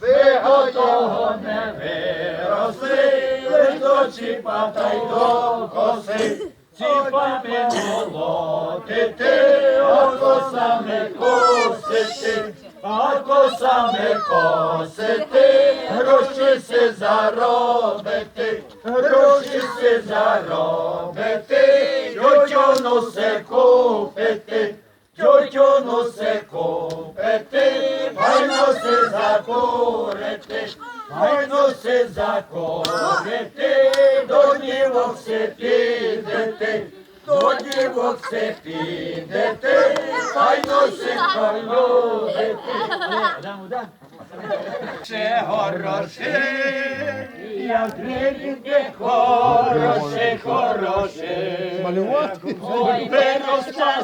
ви готового не виросли, лиш до чіпа та й до коси. Ціпами молотити, а косами косити, а косами косити, гроші си заробити, гроші си заробити, тютюну се купити, тютюну се купити, файно се закурити, файно се закурити, до дівок се підете, до дівок се підете, файно се полюбити. Ще хороше, як хороше, хороше. Малювати? Ой, виросла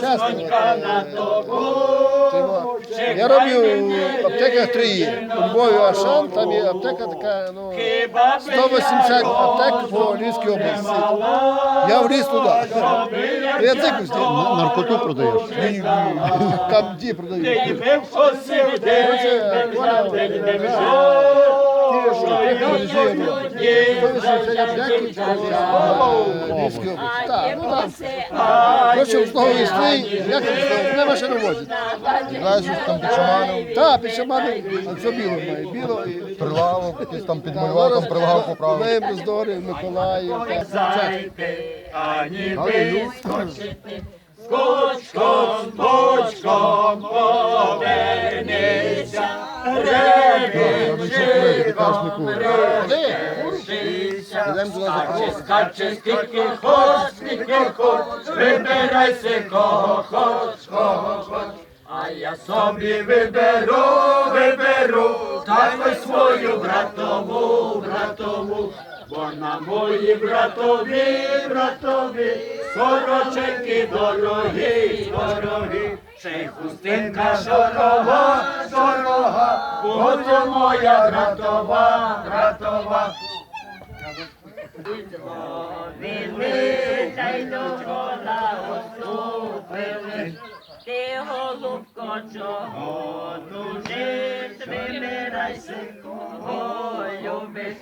сосонька на тобу. Я роблю в аптеках три. У Львові Ашан, там є аптека така, ну, 180 аптек по Львівській області. Я вліз туди. Я циклю з. Наркоту продаєш? Ні, ні, ні. Камді продають. Львівській області. Так, ну там. Коротше, з того весни, як це слово, не машину возять. Лежиш там під шаманом, Так, під шаманом, а все біло має. Біло і прилавок, якийсь там підмалював, там прилавок поправив. Леб, Здори, Миколаїв. Зайти, ані вискочити, скочком, ревічиком решися. Ідемо туди за Скаче, скаче, скільки хоч, скільки хоч, вибирайся, кого хоч, кого хоч. А я собі виберу, виберу, також свою братову, братову, бо на мої братові, братові, сороченьки дорогі, дорогі, ще й хустинка дорога, бо це моя братова, братова. Вили, та й до кола оступили. Ти, голубко, чого тужиш, вибирайся, кого любиш.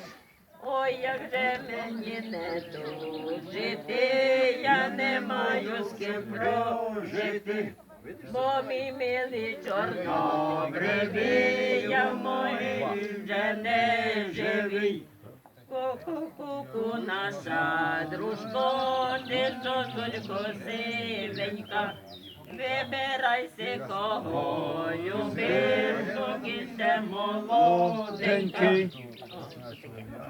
Ой, як же мені не тужити, я не маю з ким прожити. Бо мій милий чорнобривий, я в моїй вже не живий. Ку-ку-ку, наша дружко, ти сосулько сивенька, вибирайся, кого любиш, поки ще молоденька.